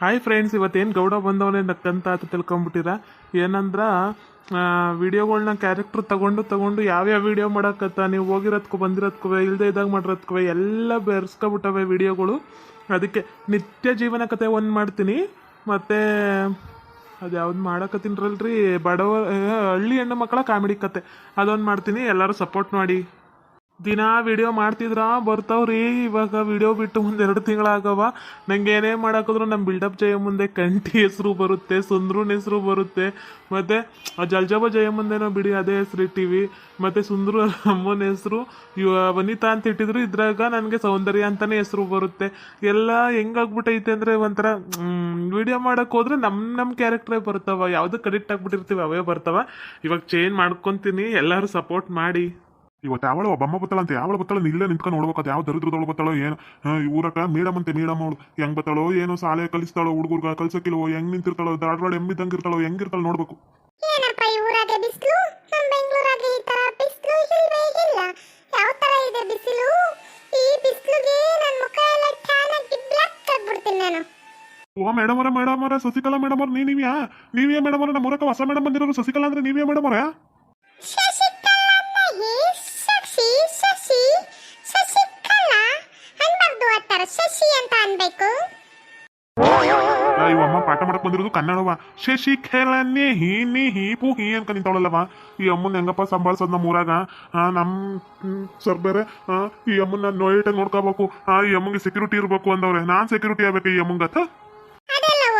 Hi friends ಇವತ್ತೇನು ಗೌಡ ಬಂದವನೇ ನಕ್ಕಂತ ಅಂತ ತಿಳ್ಕೊಂಬಿಟ್ಟಿರ ಏನಂದ್ರ ವಿಡಿಯೋಗಳನ್ನ ಕ್ಯಾರೆಕ್ಟ್ರ್ ತಗೊಂಡು ತಗೊಂಡು ಯಾವ್ಯಾವ ವಿಡಿಯೋ ಮಾಡಕತ್ತ, ನೀವು ಹೋಗಿರೋದ್ಕೋ ಬಂದಿರೋದ್ಕು ಇಲ್ಲದೆ ಇದ್ದಾಗ ಮಾಡಿರೋದ್ಕು ಎಲ್ಲ ಬೆರೆಸ್ಕೊಬಿಟ್ಟವೆ ವಿಡಿಯೋಗಳು. ಅದಕ್ಕೆ ನಿತ್ಯ ಜೀವನ ಕತೆ ಒಂದು ಮಾಡ್ತೀನಿ. ಮತ್ತು ಅದು ಯಾವ್ದು ಮಾಡಕತ್ತೀನ್ರಲ್ರಿ? ಬಡವ, ಹಳ್ಳಿ ಹೆಣ್ಣು ಮಕ್ಕಳ ಕಾಮಿಡಿ ಕತೆ. ಅದೊಂದು ಮಾಡ್ತೀನಿ. ಎಲ್ಲರೂ ಸಪೋರ್ಟ್ ಮಾಡಿ. ದಿನಾ ವಿಡಿಯೋ ಮಾಡ್ತಿದ್ರ? ಬರ್ತಾವ್ರಿ. ಇವಾಗ ವಿಡಿಯೋ ಬಿಟ್ಟು ಒಂದೆರಡು ತಿಂಗಳಾಗವ. ನಂಗೆ ಏನೇ ಮಾಡಾಕಿದ್ರು ನಮ್ಮ ಬಿಲ್ಡಪ್ ಜಯ ಮುಂದೆ ಕಂಠಿ ಹೆಸರು ಬರುತ್ತೆ, ಸುಂದ್ರನ ಹೆಸರು ಬರುತ್ತೆ. ಮತ್ತು ಜಲ್ಜಬ ಜಯ ಮುಂದೆನೋ ಬಿಡಿ, ಅದೇ ಹೆಸರು ಇಟ್ಟಿವಿ. ಮತ್ತು ಸುಂದ್ರು ಅಮ್ಮನ ಹೆಸರು ವನಿತಾ ಅಂತ ಇಟ್ಟಿದ್ರು. ಇದ್ರಾಗ ನನಗೆ ಸೌಂದರ್ಯ ಅಂತಲೇ ಹೆಸರು ಬರುತ್ತೆ. ಎಲ್ಲ ಹೆಂಗಾಗ್ಬಿಟ್ಟೈತೆ ಅಂದರೆ ಒಂಥರ ವಿಡಿಯೋ ಮಾಡಕ್ಕೆ ಹೋದ್ರೆ ನಮ್ಮ ನಮ್ಮ ಕ್ಯಾರೆಕ್ಟ್ರೇ ಬರ್ತಾವ. ಯಾವುದು ಕರೆಕ್ಟ್ ಆಗಿಬಿಟ್ಟಿರ್ತೀವಿ, ಅವೇ ಬರ್ತಾವ. ಇವಾಗ ಚೇಂಜ್ ಮಾಡ್ಕೊತೀನಿ. ಎಲ್ಲರೂ ಸಪೋರ್ಟ್ ಮಾಡಿ. ಇವತ್ತು ಅವಳು ಒಬ್ಬಮ್ಮ ಬತ್ತಳ ಅಂತ ಯಾವಳು ಬತ್ತಾಳ ಇಲ್ಲೇ ನಿಂತ್ಕೊಂಡು ನೋಡ್ಬೇಕು ಯಾವ ದರಿದ್ರದೊಳಗೆ ಬತ್ತಾಳೋ ಏನು ಊರಕ ಮೇಡಮ್ ಅಂತೆ ಮೇಡಮ್ ಅವಳು. ಹೆಂಗ್ ಬತ್ತಾಳೋ ಏನೋ ಶಾಲೆ ಕಲಿಸ್ತಾಳೋ ಹುಡುಗರ್ಗ ಕಲ್ಸಕ್ಕಿಲ್ವೋ ಹೆಂಗ್ ನಿಂತಿರ್ತಾಳೋ ದಾಡ್ರಾಡ್ ಎಮ್ಮಿದಂಗೆ ಇರ್ತಾಳೋ ಹೆಂಗಿರ್ತಾಳ ನೋಡ್ಬೇಕು. ಓ ಮೇಡಮ್ ಅವರ ಮೇಡಮ್ ಅವರ ಶಶಿಕಲಾ ಮೇಡಮ್ ಅವ್ರ ನೀವ್ಯಾ? ನೀವೇ ಮೇಡಮ್ ಅವರ ನಮ್ಮ ಹೊಸ ಮೇಡಮ್ ಬಂದಿರೋರು ಶಶಿಕಲಾ ಅಂದ್ರೆ ನೀವೇ ಮೇಡಮ್ ಅವರ? ಇವಮ್ಮ ಪಾಠ ಮಾಡಕ್ ಬಂದಿರೋದು ಕನ್ನಡವ. ಶಶಿ ಖೇಳನ್ನೇ ಹೀ ನೀ ಹೀ ಪೂ ಹಿ ಅನ್ಕ ನಿಂತವಳಲ್ಲವ. ಈ ಅಮ್ಮನ ಹೆಂಗಪ್ಪ ಸಂಭಾಳಿಸೋದ್ ನಮ್ಮ ಊರಾಗ ಆ, ನಮ್ ಹ್ಮ್, ಸರ್ ಬೇರೆ ಈ ಅಮ್ಮನ ನೋಯಿಟ ನೋಡ್ಕೋಬೇಕು. ಆ ಈ ಅಮ್ಮಂಗೆ ಸೆಕ್ಯೂರಿಟಿ ಇರಬೇಕು ಅಂದವ್ರೆ. ನಾನ್ ಸೆಕ್ಯೂರಿಟಿ ಆಗ್ಬೇಕು ಈ ಅಮ್ಮಂಗತ್ತ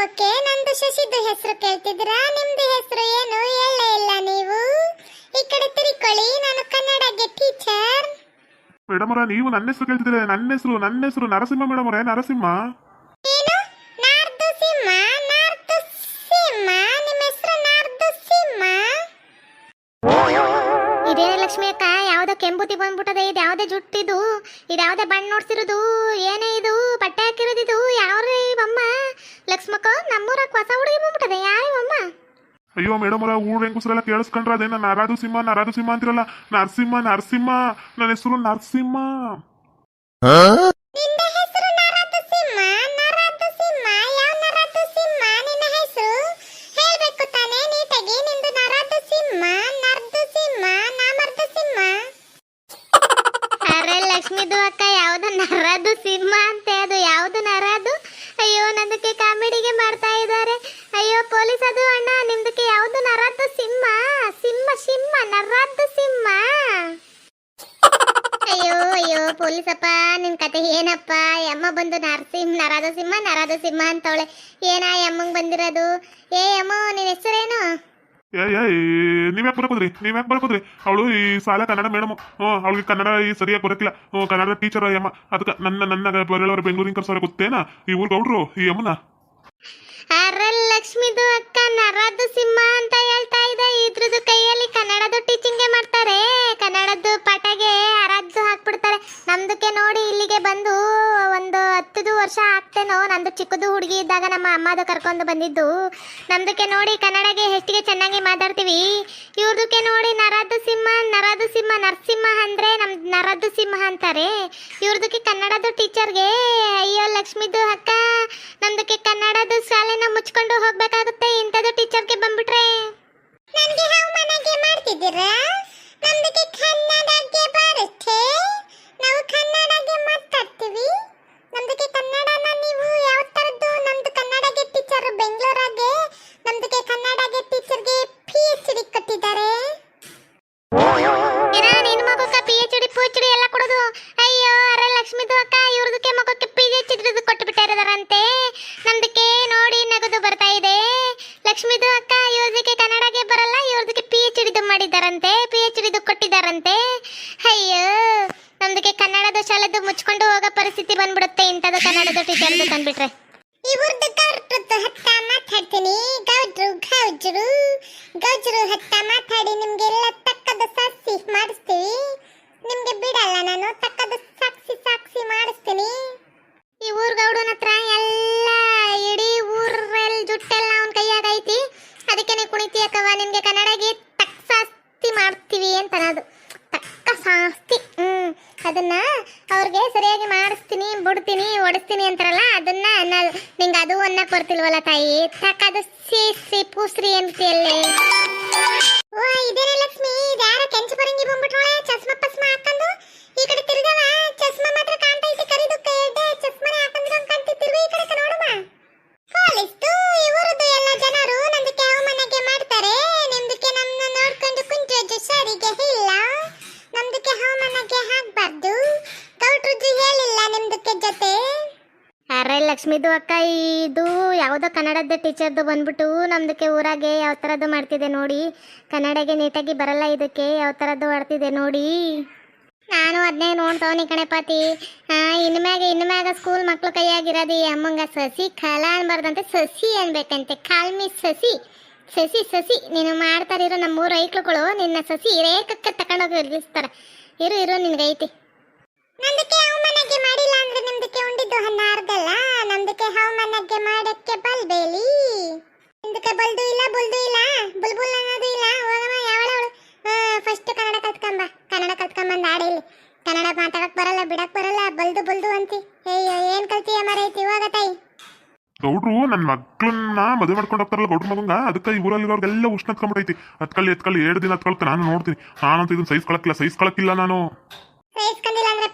ಓಕೆ. ನಂದು ಶಶಿದು ಹೆಸರು ಕೇಳ್ತಿದ್ದೀರಾ? ನಿಮ್ದು ಹೆಸರು ಏನು? ಹೇಳೇ ಇಲ್ಲ ನೀವು. ಈ ಕಡೆ ತಿರುಕೊಳ್ಳಿ. ನಾನು ಕನ್ನಡಗೆ ಟೀಚರ್ ಮೇಡಮ್ ನೀವು ನನ್ನ ಹೆಸರು ಕೇಳ್ತಿದ್ರೆ ನನ್ನ ಹೆಸರು ನನ್ನ ಹೆಸರು ನರಸಿಂಹ ಮೇಡಮ್ ಅವರೇ ನರಸಿಂಹ. ಬಂದ್ಬಿಟ್ಟದೆ ಇದು ಯಾವುದೇ ಜುಟ್ಟಿದು ಇದು ಯಾವ್ದೇ ಬಣ್ಣ ನೋಡ್ಸಿರೋದು ಏನೇ ಇದು ಬಟ್ಟೆ ಹಾಕಿರೋದು ಇದು ಯಾವ್ರಿ ಅಮ್ಮ ಲಕ್ಷ್ಮಕ್ಕ ನಮ್ಮೂರಕ್ಕೆ ಹೊಸ ಹುಡುಗಿ ಬಂದ್ಬಿಟ್ಟದೆ ಯಾರಿವಮ್ಮ ಅಯ್ಯೋ ಮೇಡಮ್ ಅವರ ಊರ್ ಹೆಂಗುಸ್ರೆಲ್ಲ ಕೇಳಿಸ್ಕೊಂಡ್ರ ಅದೇನ ನರಾದು ಸಿಂಹ ನರಾದು ಸಿಂಹ ಅಂತಿರಲ್ಲ ನರಸಿಂಹ ನರಸಿಂಹ ನನ್ನ ಹೆಸರು ನರಸಿಂಹ. ಲಕ್ಷ್ಮಿದು ಅಕ್ಕ, ಯಾವ್ದು ನರದು ಸಿಂಹ ಅಂತೆ ಅದು, ಯಾವ್ದು ನರದು? ಅಯ್ಯೋ, ನಂದಕ್ಕೆ ಕಾಮಿಡಿಗೆ ಮಾಡ್ತಾ ಇದ್ದಾರೆ. ಅಯ್ಯೋ, ಪೊಲೀಸ್ ಅದು ಅಣ್ಣ, ನಿಮ್ದಕ್ಕೆ ಯಾವ್ದು ನರದು ಸಿಂಹ ಸಿಂಹ ಸಿಂಹ ನರದು ಸಿಂಹ ಅಯ್ಯೋ ಅಯ್ಯೋ, ಪೊಲೀಸಪ್ಪ, ನಿನ್ ಕತೆ ಏನಪ್ಪ? ಯಮ್ಮ ಬಂದು ನರಸಿಂಹ ನರಾದ ಸಿಂಹ ನರಾದ ಸಿಂಹ ಅಂತವಳೆ. ಏನ ಯಮ್ಮಂಗ್ ಬಂದಿರೋದು? ಏ ಯಮ್ಮ, ನಿನ್ ಹೆಸರೇನು? ಏ ಏ ನೀವ್ಯಾಕೆ ಬರಕೋದ್ರಿ? ನೀವ್ಯಾಕೆ ಬರಕೋದ್ರಿ? ಅವಳು ಈ ಸಾಲ ಕನ್ನಡ ಮೇಡಮ್. ಹ್ಞೂ, ಅವಳಿಗೆ ಕನ್ನಡ ಈ ಸರಿಯಾಗಿ ಬರಕಿಲ್ಲ. ಹ್ಞೂ, ಕನ್ನಡ ಟೀಚರ್ ಯಮ್ಮ ಅದಕ್ಕೆ ನನ್ನ ನನ್ನ ಬರೋಳವ್ರ ಬೆಂಗಳೂರಿನ ಕರ್ಸೋರ ಗೊತ್ತೇನ? ಈ ಊರ್ ಗೌಡ್ರು, ಈ ಅಮ್ಮನ? ಲಕ್ಷ್ಮಿದು ಅಕ್ಕ ನರದು ಸಿಂಹ ಅಂತ ಹೇಳ್ತಾ ಇದೆ ಇದ್ರದ್ದು ಕೈಯಲ್ಲಿ ಕನ್ನಡದ ಆಗ್ತೇನೋ ನಂದು ಚಿಕ್ಕದು ಹುಡುಗಿ ಇದ್ದಾಗ ನಮ್ಮ ಅಮ್ಮದು ಕರ್ಕೊಂಡು ಬಂದಿದ್ದು. ನಮ್ದಕ್ಕೆ ನೋಡಿ ಕನ್ನಡಗೆ ಹೆಚ್ಚಿಗೆ ಚೆನ್ನಾಗಿ ಮಾತಾಡ್ತೀವಿ. ಇವ್ರದಕ್ಕೆ ನೋಡಿ ನರದು ಸಿಂಹ ನರದು ಸಿಂಹ, ನರಸಿಂಹ ಅಂದ್ರೆ ನಮ್ ನರದು ಸಿಂಹ ಅಂತಾರೆ. ಇವ್ರದಕ್ಕೆ ಕನ್ನಡದ ಟೀಚರ್ಗೆ, ಅಯ್ಯೋ ಲಕ್ಷ್ಮಿದು ಅಕ್ಕ, ನಮ್ದಕ್ಕೆ ಕನ್ನಡದ ಶಾಲೆನ ಮುಚ್ಕೊಂಡು ಹೋಗ್ಬೇಕಾಗುತ್ತೆ, ಇಂಥದ್ದು ಟೀಚರ್ಗೆ ಬಂದ್ಬಿಟ್ರೆ. ಲಕ್ಷ್ಮಿದು ಅಕ್ಕ ಇವ್ರದಕ್ಕೆ ಕನ್ನಡಗೆ ಬರಲ್ಲ ಇವ್ರದಕ್ಕೆ ಪಿ ಎಚ್ ಡಿದು ಮಾಡಿದ್ದಾರಂತೆ ಪಿ ಎಚ್ ಡಿದು ಕೊಟ್ಟಿದ್ದಾರಂತೆ ಅಯ್ಯೋ ನಮ್ದಕ್ಕೆ ಕನ್ನಡದ ಶಾಲೆದು ಮುಚ್ಕೊಂಡು ಹೋಗೋ ಪರಿಸ್ಥಿತಿ ಬಂದ್ಬಿಡುತ್ತೆ ಇಂಥದ್ದು ಕನ್ನಡದ ಟೀಚರ್ದು ತಂದ್ಬಿಟ್ರೆ. ಇವ್ರದ್ದು ಗೌಡ್ರದ್ದು ಹತ್ತ ಮಾತಾಡ್ತೀನಿ. ಗೌಡ್ರು ಗೌಜ್ರು ಗೌಜ್ರು ಹತ್ತ ಮಾತಾಡಿ ನಿಮ್ಗೆಲ್ಲ ತಕ್ಕದ ಸಾಕ್ಷಿ ಮಾಡಿಸ್ತೀವಿ. ನಿಮ್ಗೆ ಬಿಡಲ್ಲ ನಾನು ತಕ್ಕದ ಸಾಕ್ಷಿ ಸಾಕ್ಷಿ ಮಾಡಿಸ್ತೀನಿ. ಈ ಊರ್ ಗೌಡನ ಹತ್ರ ಎಲ್ಲ ಇಡೀ ಊರಲ್ಲಿ ಜುಟ್ಟೆಲ್ಲ ಅವನ ಕೈಯಾಗ ಐತಿ ಅದಕ್ಕೆ ಕುಣಿತಿ ಅಕ್ಕವ ನಿಮ್ಗೆ ಕನ್ನಡಗೆ ತಕ್ಕ ಶಾಸ್ತಿ ಮಾಡ್ತೀವಿ ಅಂತ ಅನ್ನೋದು ತಕ್ಕ ಶಾಸ್ತಿ ಹ್ಮ್ ಮಕ್ಕಳಿಗೆ ಸರಿಯಾಗಿ ಮಾಡಿಸ್ತೀನಿ ಬಿಡ್ತೀನಿ ಓಡಿಸ್ತೀನಿ ಅಂತಾರಲ್ಲ ಅದನ್ನ ನ- ನಿಂಗೆ ಅದು ಅನ್ನ ಬರ್ತಿಲ್ವಲ್ಲ ತಾಯಿ? ತಕ್ಕದು ಸಿ ಸಿ ಪೂಸ್ರಿ ಅಂತೀಯಲ್ಲಿ. ಓ, ಇದೇನೇ ಲಕ್ಷ್ಮಿ? ಯಾರ ಕೆಂಚು ಪರಂಗಿ ಬಂದ್ಬಿಟ್ರೋಳೆ ಚಸ್ಮಾ ಪಸ್ಮಾ ಹಾಕೊಂಡು ಈ ಕಡೆ ತಿರುಗವ? ಚಸ್ಮ ಮಾತ್ರ ಕಾಣ್ತೈತಿ ಕರಿದು ಕೈಡೆ ಚಸ್ಮಾನೆ ಹಾಕೊಂಡಿರೋ ಕಾಣ್ತಿ ಈ ಕಡೆ ನೋಡಮ್ಮ ಕಾಲಿಸ್ತು ಇವರದ್ದು ಎಲ್ಲ ಜನರು ನಂದಕ್ಕೆ ಅವಮಾನಕ್ಕೆ ಮಾಡ್ತಾರೆ. ನಿಮ್ದಕ್ಕೆ ನಮ್ಮನ್ನ ನೋಡ್ಕೊಂಡು ಕುಂತ್ರೆ ಸರಿಗೆ ಇಲ್ಲ. ನಮ್ದಕ್ಕೆ ಅವಮಾನಕ್ಕೆ ಹಾಕ್ಬಾರ್ದು ಗೌಟ್ರುಜಿ ಹೇಳಿಲ್ಲ ನಿಮ್ದಕ್ಕೆ ಜೊತೆ. ಲಕ್ಷ್ಮಿದು ಅಕ್ಕ, ಇದು ಯಾವುದೋ ಕನ್ನಡದ ಟೀಚರ್ದು ಬಂದ್ಬಿಟ್ಟು ನಮ್ದಕ್ಕೆ ಊರಾಗೆ ಯಾವ ಥರದ್ದು ಮಾಡ್ತಿದೆ ನೋಡಿ. ಕನ್ನಡಗೆ ನೀಟಾಗಿ ಬರಲ್ಲ ಇದಕ್ಕೆ, ಯಾವ ಥರದ್ದು ಮಾಡ್ತಿದೆ ನೋಡಿ. ನಾನು ಅದನ್ನೇ ನೋಡ್ತವನಿ ಕಣೆಪಾತಿ ಇನ್ಮ್ಯಾಗ ಇನ್ಮ್ಯಾಗ ಸ್ಕೂಲ್ ಮಕ್ಳು ಕೈಯಾಗಿರೋದು ಅಮ್ಮಂಗ ಸಸಿ, ಕಲ ಅನ್ಬಾರ್ದಂತೆ ಸಸಿ ಅನ್ಬೇಕಂತೆ. ಕಾಲ್ಮಿ ಸಸಿ ಸಸಿ ಸಸಿ. ನೀನು ಮಾಡ್ತಾರಿರೋ ನಮ್ಮ ಮೂರು ಐಕ್ಳುಗಳು, ನಿನ್ನ ಸಸಿ ರೇಖಕ್ಕೆ ತಗೊಂಡೋಗಿ ಇರ್ಲಿಸ್ತಾರೆ ಇರು ಇರು ನಿನ್ಗೈತಿ. ಮಾಡಿಲ್ಲ. ನಮ್ದಕ್ಕೆ ಅವಮಾನಕ್ಕೆ ಮಾಡಕ್ಕೆ ಬಲ್ಬೇಲಿ? ಹಿಂದಕ್ಕೆ ಬಲ್ದು ಇಲ್ಲ ಬುಲ್ದು ಇಲ್ಲ? ಬುಲ್ಬುಲ್ ಅನ್ನೋದು ಇಲ್ಲ. ಹೋಗಮ್ಮ ಯಾವಳವಳು ಫಸ್ಟ್ ಕನ್ನಡ ಕಲ್ತ್ಕೊಂಬ. ಕನ್ನಡ ಕಲ್ತ್ಕೊಂಬಂದು ಇಲ್ಲಿ. ಕನ್ನಡ ಮಾತಾಡಕ್ ಬರಲ್ಲ ಬಿಡಕ್ ಬರಲ್ಲ. ಬಲ್ದು ಬಲ್ದು ಅಂತಿ. ಅಯ್ಯೋ ಏನ್ ಕಲ್ತೀಯ ಮರೈತಿ? ಹೋಗ ತಾಯಿ. ಗೌಡ್ರು ನನ್ನ ಮಕ್ಕಳನ್ನ ಮದುವೆ ಮಾಡ್ಕೊಂಡು ಹೋಗ್ತಾರಲ್ಲ ಗೌಡ್ರ ಮಗಂಗ? ಅದಕ್ಕೆ ಈ ಊರಲ್ಲಿರೋರ್ಗೆಲ್ಲ ಉಷ್ಣ ಹತ್ಕೊಂಡ್ಬಿಟ್ಟೈತಿ ಹತ್ಕಲ್ಲಿ ಎತ್ಕಲ್ಲಿ ಎರಡು ದಿನ ಹತ್ಕೊಳ್ತ ನಾನು ನೋಡ್ತೀನಿ. ನಾನಂತ ಇದನ್ನ ಸಹಿಸ್ಕೊಳಕ್ಕಿಲ್ಲ ಸಹಿಸ್ಕೊಳಕ್ಕಿಲ್ಲ ನಾನು. ಸಹಿಸ್ಕೊಂಡಿಲ್ಲ ಅಂದ್ರೆ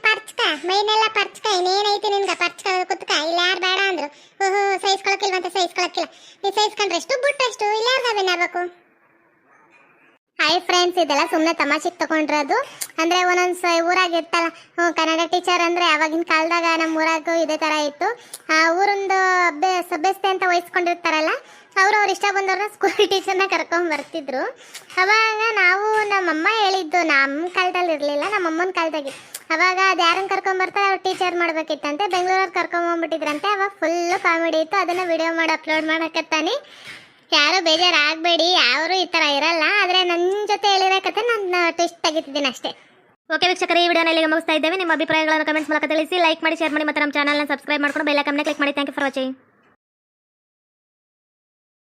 ಮೈನೆಲ್ಲ ಪರ್ಚ್ಕ, ಇನ್ನೇನೈತಿ ನಿನ್ಗೆ ಪರ್ಚ್ಕ ಕುತ್ಕ? ಇಲ್ಲ ಯಾರು ಬೇಡ ಅಂದ್ರು. ಓಹೋ ಸಹಿಸ್ಕೊಳಕ್ಕಿಲ್ವಂತ ಸಹಿಸ್ಕೊಳಕ್ಕಿಲ್ಲ. ನೀ ಸಹಿಸ್ಕೊಂಡ್ರೆಷ್ಟು ಬಿಟ್ಟಷ್ಟು? ಇಲ್ಲ ಹಾಯ್ ಫ್ರೆಂಡ್ಸ್ ಇದೆಲ್ಲ ಸುಮ್ಮನೆ ತಮಾಷೆಗೆ ತಗೊಂಡಿರೋದು. ಅಂದರೆ ಒಂದೊಂದು ಸ ಊರಾಗ ಇರ್ತಲ್ಲ ಹ್ಞೂ ಕನ್ನಡ ಟೀಚರ್ ಅಂದರೆ ಆವಾಗಿನ ಕಾಲದಾಗ ನಮ್ಮ ಊರಾಗೂ ಇದೇ ಥರ ಇತ್ತು. ಆ, ಊರೊಂದು ಸಭ್ಯಸ್ತೆ ಅಂತ ವಹಿಸ್ಕೊಂಡಿರ್ತಾರಲ್ಲ, ಅವರು ಅವ್ರು ಇಷ್ಟ ಬಂದವ್ರನ್ನ ಸ್ಕೂಲ್ ಟೀಚರ್ನ ಕರ್ಕೊಂಡ್ ಬರ್ತಿದ್ರು. ಅವಾಗ ನಾವು ನಮ್ಮಮ್ಮ ಹೇಳಿದ್ದು ನಮ್ಮ ಕಾಲದಲ್ಲಿ ಇರಲಿಲ್ಲ ನಮ್ಮಮ್ಮನ ಕಾಲದಾಗಿ. ಅವಾಗ ಅದು ಯಾರನ್ನು ಕರ್ಕೊಂಡ್ ಬರ್ತಾರೆ ಅವ್ರು ಟೀಚರ್ ಮಾಡ್ಬೇಕಿತ್ತಂತೆ. ಬೆಂಗಳೂರಲ್ಲಿ ಕರ್ಕೊಂಬಂದ್ಬಿಟ್ಟಿದ್ರಂತೆ ಅವಾಗ ಫುಲ್ಲು ಕಾಮಿಡಿ ಇತ್ತು. ಅದನ್ನು ವಿಡಿಯೋ ಮಾಡಿ ಅಪ್ಲೋಡ್ ಮಾಡಕತ್ತಾನೆ. ಯಾರು ಬೇಜಾರಾಗಬೇಡಿ. ಯಾರು ಈ ಥರ ಇರಲ್ಲ. ಆದರೆ ನನ್ನ ಜೊತೆ ಹೇಳಿರೋ ಕತೆ ನಾನು ಟೆಸ್ಟ್ ತೆಗಿತಿದ್ದೀನಿ ಅಷ್ಟೇ. ಓಕೆ ವೀಕ್ಷಕರೇ, ಈ ವಿಡಿಯೋನ ಇಲ್ಲಿಗೆ ಮುಗಿಸ್ತಾ ಇದ್ದೇವೆ. ನಿಮ್ಮ ಅಭಿಪ್ರಾಯಗಳನ್ನು ಕಮೆಂಟ್ಸ್ ಮೂಲಕ ತಿಳಿಸಿ ಲೈಕ್ ಮಾಡಿ ಶೇರ್ ಮಾಡಿ ಮತ್ತು ನಮ್ಮ ಚಾನಲ್ನ ಸಬ್ಸ್ಕ್ರೈಬ್ ಮಾಡ್ಕೊಂಡು ಬೆಲ್ಲ ಕಮ್ಮನೆ ಕ್ಲಿಕ್ ಮಾಡಿ. Thank you for watching